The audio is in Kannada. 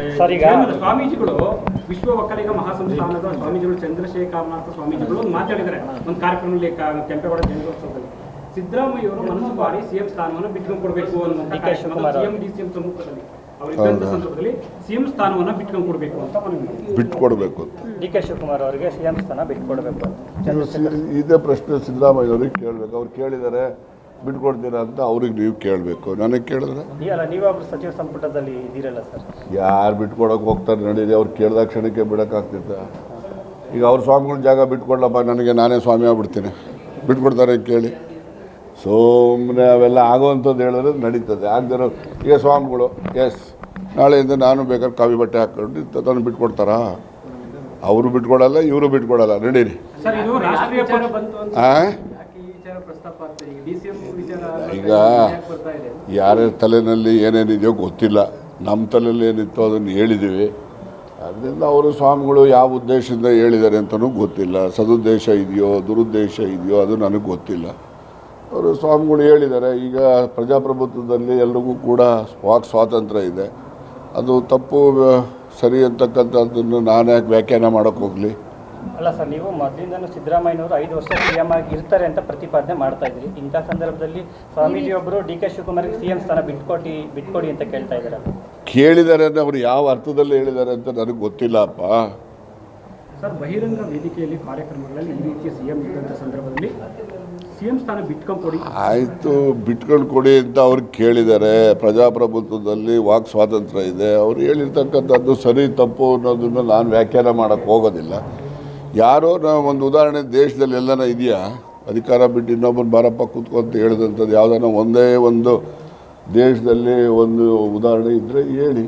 ಸರ್ ಈಗ ಕೇಂದ್ರ ಸ್ವಾಮೀಜಿಗಳು ವಿಶ್ವ ಒಕ್ಕಲಿಗ ಮಹಾಸಂಸ್ಥಾನದ ಸ್ವಾಮೀಜಿಗಳು ಚಂದ್ರಶೇಖರನಾಥ ಸ್ವಾಮೀಜಿಗಳು ಒಂದು ಮಾತಾಡಿದ್ದಾರೆ. ಒಂದು ಕಾರ್ಯಕ್ರಮದಲ್ಲಿ ಕೆಂಪೇಗೌಡ ಜಯಂತ್ಯೋತ್ಸವದಲ್ಲಿ. ಸಿದ್ದರಾಮಯ್ಯ ಅವರು ಮನಸ್ಸು ಮಾಡಿ ಸಿಎಂ ಸ್ಥಾನವನ್ನು ಬಿಟ್ಕೊಂಡು ಕೊಡಬೇಕು ಸಿಎಂ ಡಿ ಸಿಎಂ ಸಮ್ಮುಖದಲ್ಲಿ ಸಂದರ್ಭದಲ್ಲಿ ಸಿಎಂ ಸ್ಥಾನವನ್ನು ಬಿಟ್ಕೊಂಡು ಕೊಡಬೇಕು ಅಂತ. ಬಿಟ್ಕೊಡ್ಬೇಕು ಅಂತ. ಡಿ ಕೆ ಶಿವಕುಮಾರ್ ಅವರಿಗೆ ಸಿಎಂ ಸ್ಥಾನ ಬಿಟ್ಕೊಡ್ಬೇಕು ಇದೇ ಪ್ರಶ್ನೆ ಸಿದ್ದರಾಮಯ್ಯವ್ರಿಗೆ ಕೇಳಬೇಕು. ಅವ್ರು ಕೇಳಿದ್ದಾರೆ ಬಿಟ್ಕೊಡ್ತೀರಾ ಅಂತ ಅವ್ರಿಗೆ ನೀವು ಕೇಳಬೇಕು. ನನಗೆ ಕೇಳಿದ್ರೆ? ಸಚಿವ ಸಂಪುಟದಲ್ಲಿ ಇದ್ದೀರಲ್ಲ ಸರ್? ಯಾರು ಬಿಟ್ಕೊಡಕ್ಕೆ ಹೋಗ್ತಾರೆ ನಡೀರಿ ಅವ್ರು ಕೇಳಿದ ಕ್ಷಣಕ್ಕೆ ಬಿಡೋಕ್ಕಾಗ್ತಿತ್ತ? ಈಗ ಅವ್ರ ಸ್ವಾಮಿಗಳ ಜಾಗ ಬಿಟ್ಕೊಡ್ಲಪ್ಪ ನನಗೆ ನಾನೇ ಸ್ವಾಮಿ ಆಗ್ಬಿಡ್ತೀನಿ. ಬಿಟ್ಕೊಡ್ತಾರೆ ಕೇಳಿ. ಸುಮ್ಮನೆ ಅವೆಲ್ಲ ಆಗೋವಂಥದ್ದು ಹೇಳಿದ್ರೆ ನಡೀತದೆ. ಆಗದಿರೋ ಈಗ ಸ್ವಾಮಿಗಳು ಎಸ್ ನಾಳೆಯಿಂದ ನಾನು ಬೇಕಾದ್ರೆ ಕಾವಿ ಬಟ್ಟೆ ಹಾಕೊಂಡು ತಂದು ಬಿಟ್ಕೊಡ್ತಾರಾ? ಅವರು ಬಿಟ್ಕೊಡಲ್ಲ ಇವರು ಬಿಟ್ಕೊಡಲ್ಲ. ನಡೀರಿ. ಸರ್ ಈಗ ಯಾರ್ಯಾರ ತಲೆಯಲ್ಲಿ ಏನೇನಿದೆಯೋ ಗೊತ್ತಿಲ್ಲ. ನಮ್ಮ ತಲೆಯಲ್ಲಿ ಏನಿತ್ತು ಅದನ್ನು ಹೇಳಿದ್ದೀವಿ. ಅದರಿಂದ ಅವರು ಸ್ವಾಮಿಗಳು ಯಾವ ಉದ್ದೇಶದಿಂದ ಹೇಳಿದ್ದಾರೆ ಅಂತಲೂ ಗೊತ್ತಿಲ್ಲ. ಸದುದ್ದೇಶ ಇದೆಯೋ ದುರುದ್ದೇಶ ಇದೆಯೋ ಅದು ನನಗೆ ಗೊತ್ತಿಲ್ಲ. ಅವರು ಸ್ವಾಮಿಗಳು ಹೇಳಿದ್ದಾರೆ ಈಗ ಪ್ರಜಾಪ್ರಭುತ್ವದಲ್ಲಿ ಎಲ್ರಿಗೂ ಕೂಡ ವಾಕ್ ಸ್ವಾತಂತ್ರ್ಯ ಇದೆ. ಅದು ತಪ್ಪು ಸರಿ ಅಂತಕ್ಕಂಥದ್ದನ್ನು ನಾನು ಯಾಕೆ ವ್ಯಾಖ್ಯಾನ ಮಾಡೋಕ್ಕೆ ಹೋಗಲಿ? ಅಲ್ಲ ಸರ್ ನೀವು ಮೊದಲಿಂದನೂ ಸಿದ್ದರಾಮಯ್ಯನವರು ಐದು ವರ್ಷ ಸಿ ಎಂ ಆಗಿ ಇರ್ತಾರೆ ಅಂತ ಪ್ರತಿಪಾದನೆ ಮಾಡ್ತಾ ಇದ್ರಿ. ಇಂಥ ಸಂದರ್ಭದಲ್ಲಿ ಸ್ವಾಮೀಜಿ ಒಬ್ಬರು ಡಿ ಕೆ ಶಿವಕುಮಾರ್ಗೆ ಸಿಎಂ ಸ್ಥಾನ ಬಿಟ್ಕೊಡಿ ಬಿಟ್ಕೊಡಿ ಅಂತ ಕೇಳ್ತಾ ಇದ್ದಾರೆ? ಕೇಳಿದ್ದಾರೆ ಅಂದರೆ ಅವರು ಯಾವ ಅರ್ಥದಲ್ಲಿ ಹೇಳಿದ್ದಾರೆ ಅಂತ ನನಗೆ ಗೊತ್ತಿಲ್ಲಪ್ಪ. ಸರ್ ಬಹಿರಂಗ ವೇದಿಕೆಯಲ್ಲಿ ಕಾರ್ಯಕ್ರಮಗಳಲ್ಲಿ ಈ ರೀತಿಯ ಸಿಎಂ ಇದ್ದಂಥ ಸಂದರ್ಭದಲ್ಲಿ ಸಿಎಂ ಸ್ಥಾನ ಬಿಟ್ಕೊಂಡು ಕೊಡಿ ಆಯಿತು ಬಿಟ್ಕೊಂಡು ಕೊಡಿ ಅಂತ ಅವ್ರು ಕೇಳಿದ್ದಾರೆ ಪ್ರಜಾಪ್ರಭುತ್ವದಲ್ಲಿ ವಾಕ್ ಸ್ವಾತಂತ್ರ್ಯ ಇದೆ. ಅವ್ರು ಹೇಳಿರ್ತಕ್ಕಂಥದ್ದು ಸರಿ ತಪ್ಪು ಅನ್ನೋದನ್ನು ನಾನು ವ್ಯಾಖ್ಯಾನ ಮಾಡೋಕ್ಕೆ ಹೋಗೋದಿಲ್ಲ. ಯಾರೋ ನಾವು ಒಂದು ಉದಾಹರಣೆ ದೇಶದಲ್ಲಿ ಎಲ್ಲನ ಇದೆಯಾ? ಅಧಿಕಾರ ಬಿಟ್ಟು ಇನ್ನೊಬ್ಬರು ಬಾರಪ್ಪ ಕೂತ್ಕೊಂತ ಹೇಳಿದಂಥದ್ದು ಯಾವುದನ್ನ ಒಂದೇ ಒಂದು ದೇಶದಲ್ಲಿ ಒಂದು ಉದಾಹರಣೆ ಇದ್ದರೆ ಹೇಳಿ.